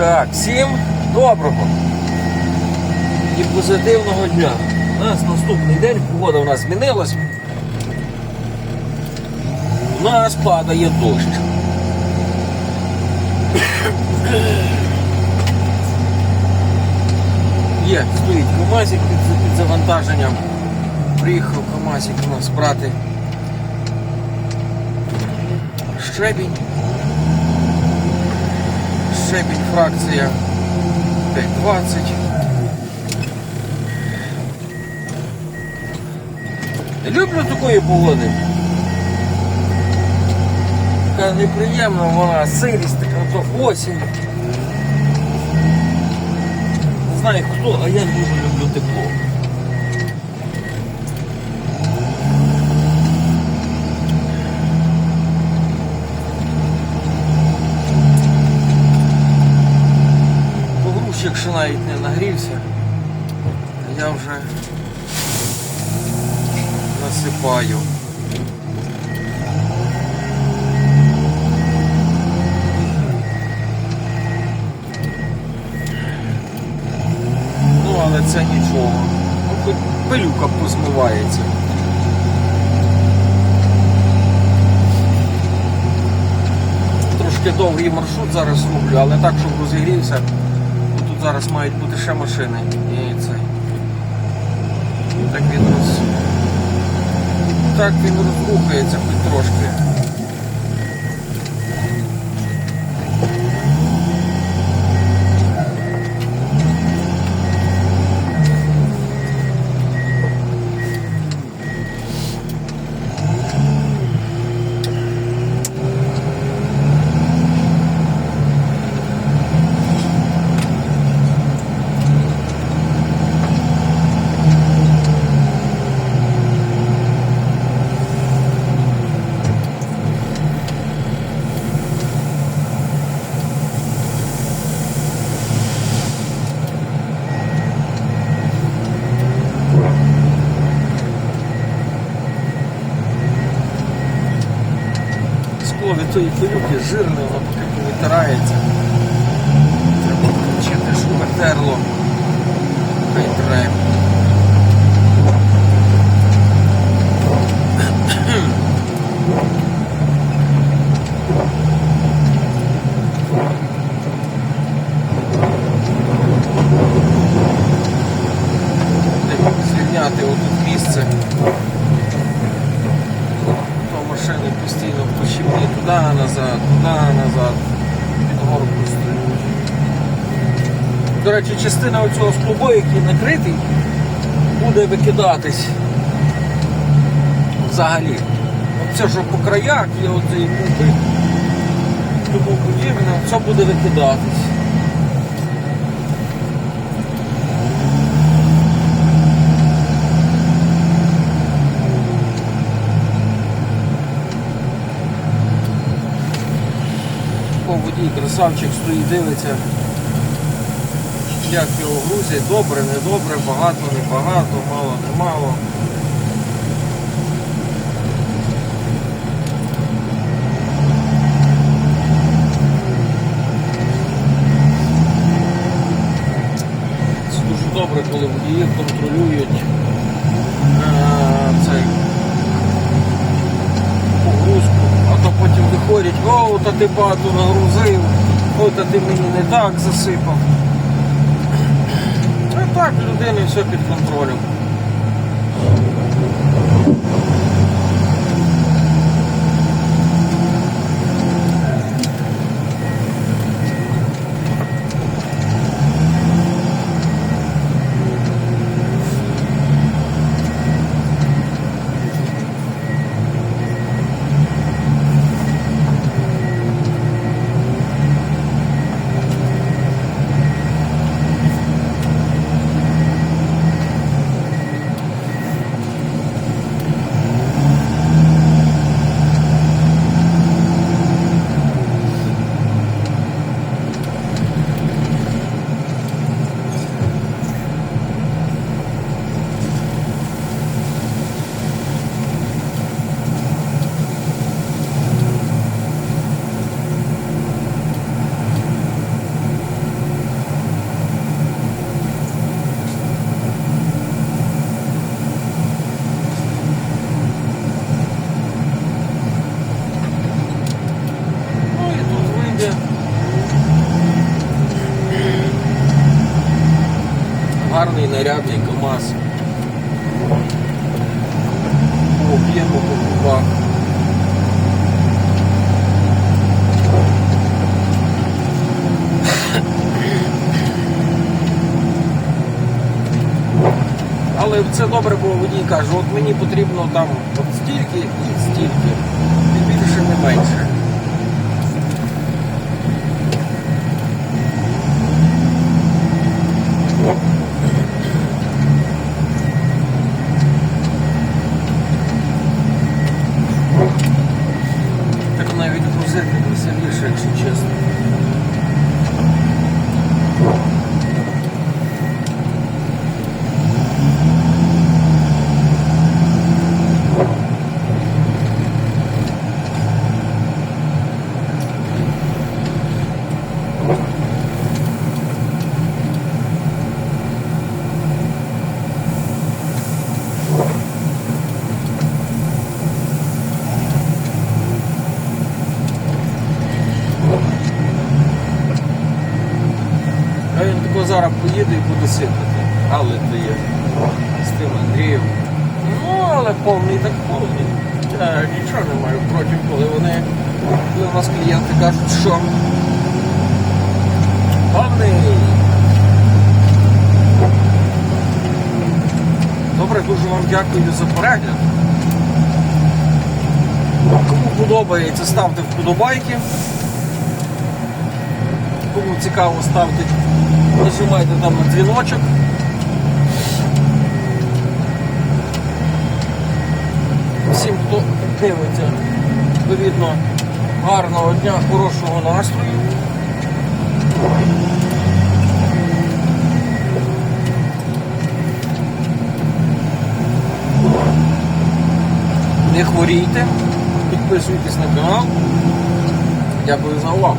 Так, всім доброго і позитивного дня. У нас наступний день, погода у нас змінилась. У нас падає дощ. Є, стоїть КамАЗик під, під завантаженням. Приїхав КамАЗик у нас брати щебінь. Щебінь фракція 520. Не люблю такої погоди. Така неприємна вона, сирість така, осінь. Не знаю хто, а я дуже люблю тепло. Погрузчик ще навіть не нагрівся, я вже насипаю. Ну, але це нічого. Ну, хоч пилюка позмивається. Трошки довгий маршрут зараз роблю, але так, щоб розігрівся. Зараз мають бути ще машини. І це. Так він роз... Так він розрухається трошки. Тої пилюки жирне, воно поки витирається. Треба включити, щоб витерло. Хай треба. Звільняти отут місце. Машини постійно по щебні туди назад, туди назад, під горку стоять. До речі, частина оцього склубу, який накритий, буде викидатись взагалі. Оце, що по краях є оцей муби, тому подібне, це буде викидатись. По водій красавчик стоїть, дивиться, як його грузять, добре, недобре, багато, небагато, мало, немало. Це дуже добре, коли водії контролюють е, цей погрузку, а то потім виходять, о, та ти багато нагрузив, о, та ти мені не так засипав. А так, в людини все під контролем. Нарядний КАМАЗ. По об'єму по кубах. Але це добре, бо водій каже, от мені потрібно там от стільки і стільки. Не більше, не менше. Так навіть грузити веселіше, якщо чесно. А він тако зараз поїде і буде сипати. Але то є з тим Андрієм. Ну, але повний так повний. Я нічого не маю проти, коли вони, коли у нас клієнти кажуть, що повний. Добре, дуже вам дякую за перегляд. Кому подобається, ставте вподобайки. Кому цікаво, ставте, нажимайте там на дзвіночок. Всім, хто дивиться, відповідно, гарного дня, хорошого настрою. Не хворійте, підписуйтесь на канал. Дякую за увагу.